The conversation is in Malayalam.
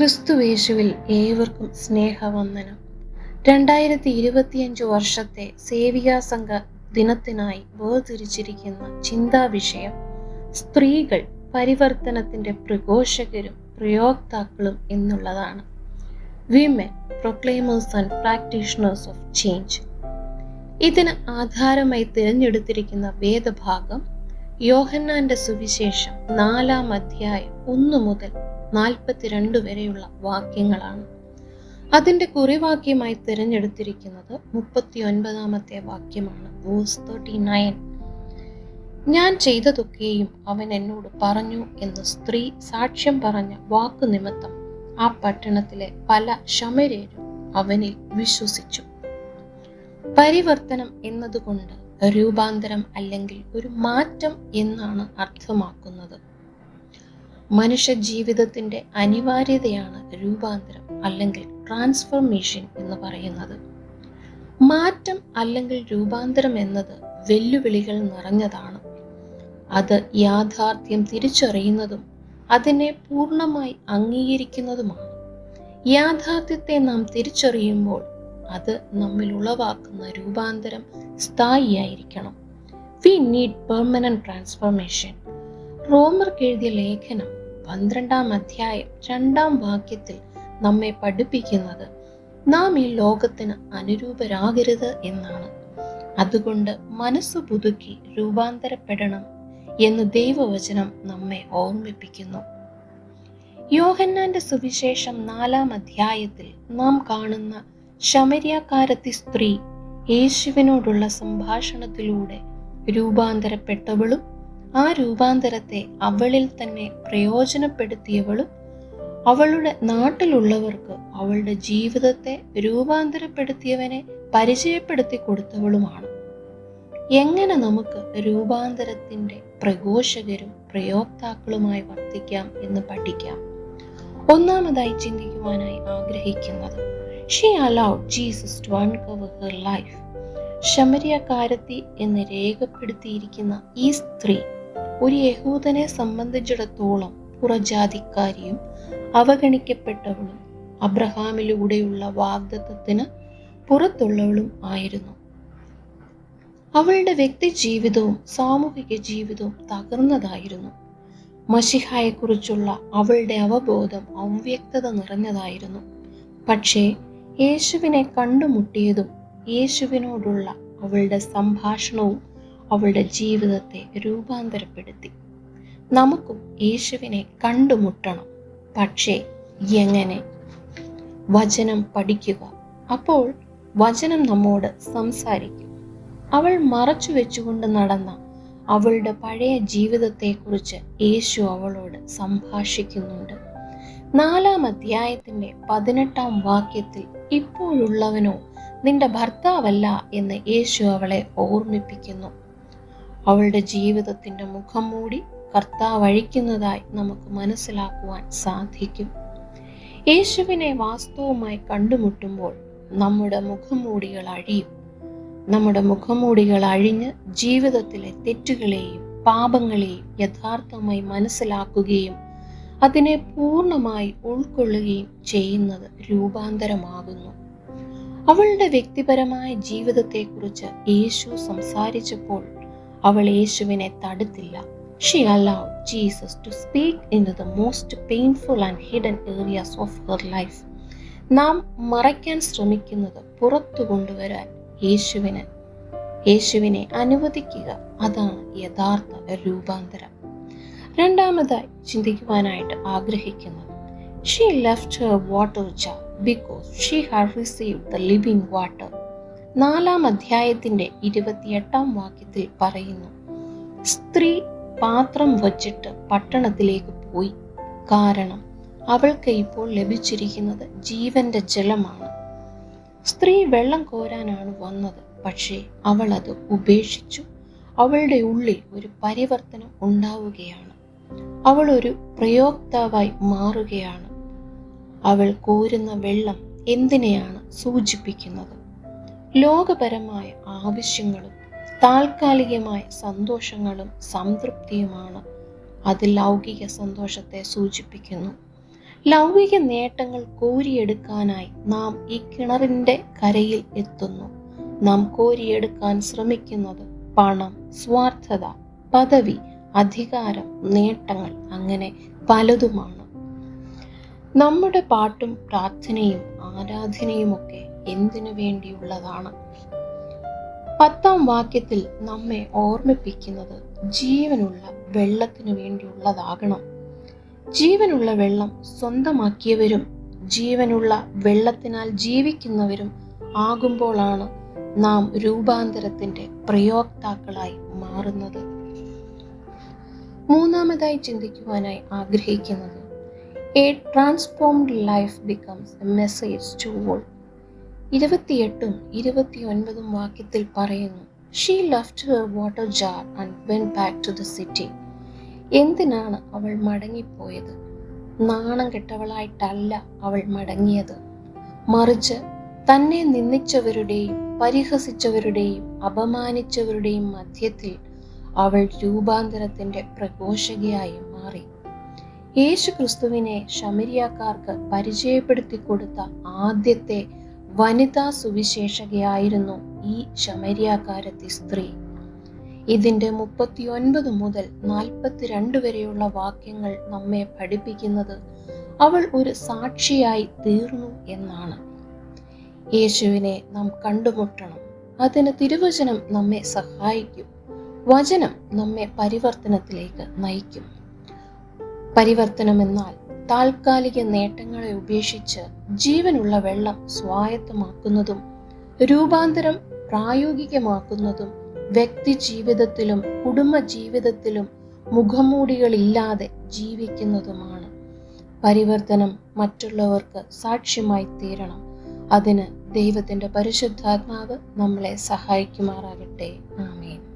ക്രിസ്തുവേശുവിൽ ഏവർക്കും സ്നേഹവന്ദനം. രണ്ടായിരത്തി ഇരുപത്തിയഞ്ച് വർഷത്തെ സേവികാ സംഘ ദിനത്തിനായി വേർതിരിച്ചിരിക്കുന്ന ചിന്താ വിഷയം സ്ത്രീകൾ പരിവർത്തനത്തിന്റെ പ്രഘോഷകരും പ്രയോക്താക്കളും എന്നുള്ളതാണ്. Women proclaimers and practitioners of change ഇതിന് ആധാരമായി തിരഞ്ഞെടുത്തിരിക്കുന്ന വേദഭാഗം യോഹന്നാന്റെ സുവിശേഷം നാലാം അധ്യായം ഒന്നു മുതൽ നാൽപ്പത്തിരണ്ട് വരെയുള്ള വാക്യങ്ങളാണ്. അതിന്റെ കുറിവാക്യമായി തിരഞ്ഞെടുത്തിരിക്കുന്നത് മുപ്പത്തി ഒൻപതാമത്തെ വാക്യമാണ്. വേഴ്സ് തേർട്ടി നയൻ ഞാൻ ചെയ്തതൊക്കെയും അവൻ എന്നോട് പറഞ്ഞു എന്ന് സ്ത്രീ സാക്ഷ്യം പറഞ്ഞ വാക്കു നിമിത്തം ആ പട്ടണത്തിലെ പല ശമരേരും അവനിൽ വിശ്വസിച്ചു. പരിവർത്തനം എന്നതുകൊണ്ട് രൂപാന്തരം അല്ലെങ്കിൽ ഒരു മാറ്റം എന്നാണ് അർത്ഥമാക്കുന്നത്. മനുഷ്യ ജീവിതത്തിന്റെ അനിവാര്യതയാണ് രൂപാന്തരം അല്ലെങ്കിൽ ട്രാൻസ്ഫോർമേഷൻ എന്ന് പറയുന്നത്. മാറ്റം അല്ലെങ്കിൽ രൂപാന്തരം എന്നത് വെല്ലുവിളികൾ നിറഞ്ഞതാണ്. അത് യാഥാർത്ഥ്യം തിരിച്ചറിയുന്നതും അതിനെ പൂർണമായി അംഗീകരിക്കുന്നതുമാണ്. യാഥാർത്ഥ്യത്തെ നാം തിരിച്ചറിയുമ്പോൾ അത് നമ്മിൽ ഉളവാക്കുന്ന രൂപാന്തരം സ്ഥായിയായിരിക്കണം. വി നീഡ് പെർമനന്റ് ട്രാൻസ്ഫോർമേഷൻ റോമർക്ക് എഴുതിയ ലേഖനം പന്ത്രണ്ടാം അധ്യായം രണ്ടാം വാക്യത്തിൽ നമ്മെ പഠിപ്പിക്കുന്നത്. നാം ഈ ലോകത്തിന് അനുരൂപരാകരുത് എന്നാണ്. അതുകൊണ്ട് മനസ്സ് പുതുക്കി രൂപാന്തരപ്പെടണം എന്ന് ദൈവവചനം നമ്മെ ഓർമ്മിപ്പിക്കുന്നു. യോഹന്നാന്റെ സുവിശേഷം നാലാം അധ്യായത്തിൽ നാം കാണുന്ന ശമര്യാക്കാരത്തി സ്ത്രീ യേശുവിനോടുള്ള സംഭാഷണത്തിലൂടെ രൂപാന്തരപ്പെട്ടവളും ആ രൂപാന്തരത്തെ അവളിൽ തന്നെ പ്രയോജനപ്പെടുത്തിയവളും അവളുടെ നാട്ടിലുള്ളവർക്ക് അവളുടെ ജീവിതത്തെ രൂപാന്തരപ്പെടുത്തിയവനെ പരിചയപ്പെടുത്തി കൊടുത്തവളുമാണ്. എങ്ങനെ നമുക്ക് രൂപാന്തരത്തിന്റെ പ്രഘോഷകരും പ്രയോക്താക്കളുമായി വർത്തിക്കാം എന്ന് പഠിക്കാം. ഒന്നാമതായി ചിന്തിക്കുവാനായി ആഗ്രഹിക്കുന്നത് she allowed Jesus to uncover her life ശമരിയക്കാരത്തി എന്ന് രേഖപ്പെടുത്തിയിരിക്കുന്ന ഈ സ്ത്രീ ഒരു യഹൂദനെ സംബന്ധിച്ചിടത്തോളം പുറജാതിക്കാരിയും അവഗണിക്കപ്പെട്ടവളും അബ്രഹാമിലൂടെയുള്ള വാഗ്ദത്വത്തിന് പുറത്തുള്ളവളും ആയിരുന്നു. അവളുടെ വ്യക്തി ജീവിതവും സാമൂഹിക ജീവിതവും തകർന്നതായിരുന്നു. മഷിഹായെക്കുറിച്ചുള്ള അവളുടെ അവബോധം അവ്യക്തത നിറഞ്ഞതായിരുന്നു. പക്ഷേ യേശുവിനെ കണ്ടുമുട്ടിയതും യേശുവിനോടുള്ള അവളുടെ സംഭാഷണവും അവളുടെ ജീവിതത്തെ രൂപാന്തരപ്പെടുത്തി. നമുക്കും യേശുവിനെ കണ്ടുമുട്ടണം. പക്ഷേ എങ്ങനെ? വചനം പഠിക്കുക. അപ്പോൾ വചനം നമ്മോട് സംസാരിക്കും. അവൾ മറച്ചു വെച്ചുകൊണ്ട് നടന്ന അവളുടെ പഴയ ജീവിതത്തെക്കുറിച്ച് യേശു അവളോട് സംഭാഷിക്കുന്നുണ്ട്. നാലാം അധ്യായത്തിന്റെ പതിനെട്ടാം വാക്യത്തിൽ ഇപ്പോഴുള്ളവനോ നിന്റെ ഭർത്താവല്ല എന്ന് യേശു അവളെ ഓർമ്മിപ്പിക്കുന്നു. അവളുടെ ജീവിതത്തിന്റെ മുഖം മൂടി കർത്താവ് അഴിക്കുന്നതായി നമുക്ക് മനസ്സിലാക്കുവാൻ സാധിക്കും. യേശുവിനെ വാസ്തവമായി കണ്ടുമുട്ടുമ്പോൾ നമ്മുടെ മുഖംമൂടികൾ അഴിയും. നമ്മുടെ മുഖംമൂടികൾ അഴിഞ്ഞ് ജീവിതത്തിലെ തെറ്റുകളെയും പാപങ്ങളെയും യഥാർത്ഥമായി മനസ്സിലാക്കുകയും അതിനെ പൂർണമായി ഉൾക്കൊള്ളുകയും ചെയ്യുന്നത് രൂപാന്തരമാകുന്നു. അവളുടെ വ്യക്തിപരമായ ജീവിതത്തെക്കുറിച്ച് യേശു സംസാരിച്ചപ്പോൾ അവൾ യേശുവിനെ തടുത്തില്ല. She allowed Jesus to speak in the most painful and hidden areas of her life നാം മറയ്ക്കാൻ ശ്രമിക്കുന്നത് പുറത്തു കൊണ്ടുവരാൻ യേശുവിന്. യേശുവിനെ അനുവദിക്കുക അതാണ് യഥാർത്ഥ രൂപാന്തരം. രണ്ടാമതായി ചിന്തിക്കുവാനായിട്ട് ആഗ്രഹിക്കുന്നത് she left her water jar because she have receive the living water നാലാം അധ്യായത്തിന്റെ ഇരുപത്തിയെട്ടാം വാക്യത്തിൽ പറയുന്നു സ്ത്രീ പാത്രം വച്ചിട്ട് പട്ടണത്തിലേക്ക് പോയി. കാരണം അവൾക്ക് ഇപ്പോൾ ലഭിച്ചിരിക്കുന്നത് ജീവന്റെ ജലമാണ്. സ്ത്രീ വെള്ളം കോരാനാണ് വന്നത് പക്ഷേ അവൾ അത് ഉപേക്ഷിച്ചു. അവളുടെ ഉള്ളിൽ ഒരു പരിവർത്തനം ഉണ്ടാവുകയാണ്. അവൾ ഒരു പ്രയോക്താവായി മാറുകയാണ്. അവൾ കോരുന്ന വെള്ളം എന്തിനെയാണ് സൂചിപ്പിക്കുന്നത്? ലോകപരമായ ആവശ്യങ്ങളും താൽക്കാലികമായ സന്തോഷങ്ങളും സംതൃപ്തിയുമാണ് അത് ലൗകിക സന്തോഷത്തെ സൂചിപ്പിക്കുന്നു. ലൗകിക നേട്ടങ്ങൾ കോരിയെടുക്കാനായി നാം ഈ കിണറിന്റെ കരയിൽ എത്തുന്നു. നാം കോരിയെടുക്കാൻ ശ്രമിക്കുന്നത് പണം സ്വാർത്ഥത പദവി അധികാരം നേട്ടങ്ങൾ അങ്ങനെ പലതുമാണ്. നമ്മുടെ പാട്ടും പ്രാർത്ഥനയും ആരാധനയുമൊക്കെ എന്തിനു വേണ്ടിയുള്ളതാണ്? പത്താം വാക്യത്തിൽ നമ്മെ ഓർമ്മിപ്പിക്കുന്നത് ജീവനുള്ള വെള്ളത്തിനു വേണ്ടിയുള്ളതാകണം. ജീവനുള്ള വെള്ളം സ്വന്തമാക്കിയവരും ജീവനുള്ള വെള്ളത്തിനാൽ ജീവിക്കുന്നവരും ആകുമ്പോഴാണ് നാം രൂപാന്തരത്തിന്റെ പ്രയോക്താക്കളായി മാറുന്നത്. മൂന്നാമതായി ചിന്തിക്കുവാനായി ആഗ്രഹിക്കുന്നത് a transformed life becomes a message to all ഇരുപത്തിയെട്ടും ഇരുപത്തിയൊൻപതും വാക്യത്തിൽ പറയുന്നു she left her water jar and went back to the city എന്തിനാണ് അവൾ മടങ്ങിപ്പോയത്? നാണം കെട്ടവളായിട്ടല്ല അവൾ മടങ്ങിയത്. മറിച്ച് തന്നെ നിന്ദിച്ചവരുടെയും പരിഹസിച്ചവരുടെയും അപമാനിച്ചവരുടെയും മധ്യത്തിൽ അവൾ രൂപാന്തരത്തിന്റെ പ്രഘോഷകയായി മാറി. യേശു ക്രിസ്തുവിനെ ശമരിയാക്കാർക്ക് പരിചയപ്പെടുത്തി കൊടുത്ത ആദ്യത്തെ വനിതാ സുവിശേഷകയായിരുന്നു ഈ ശമരിയാക്കാരത്തി സ്ത്രീ. ഇതിന്റെ മുപ്പത്തിയൊൻപത് മുതൽ നാൽപ്പത്തിരണ്ട് വരെയുള്ള വാക്യങ്ങൾ നമ്മെ പഠിപ്പിക്കുന്നത് അവൾ ഒരു സാക്ഷിയായി തീർന്നു എന്നാണ്. യേശുവിനെ നാം കണ്ടുമുട്ടണം. അതിന് തിരുവചനം നമ്മെ സഹായിക്കും. വചനം നമ്മെ പരിവർത്തനത്തിലേക്ക് നയിക്കും. പരിവർത്തനം എന്നാൽ താൽക്കാലിക നേട്ടങ്ങളെ ഉപേക്ഷിച്ച് ജീവനുള്ള വെള്ളം സ്വായത്തമാക്കുന്നതും രൂപാന്തരം പ്രായോഗികമാക്കുന്നതും വ്യക്തി ജീവിതത്തിലും കുടുംബ ജീവിതത്തിലും മുഖമൂടികളില്ലാതെ ജീവിക്കുന്നതുമാണ്. പരിവർത്തനം മറ്റുള്ളവർക്ക് സാക്ഷ്യമായി തീരണം. അതിന് ദൈവത്തിന്റെ പരിശുദ്ധാത്മാവ് നമ്മളെ സഹായിക്കുമാറാകട്ടെ. ആമേൻ.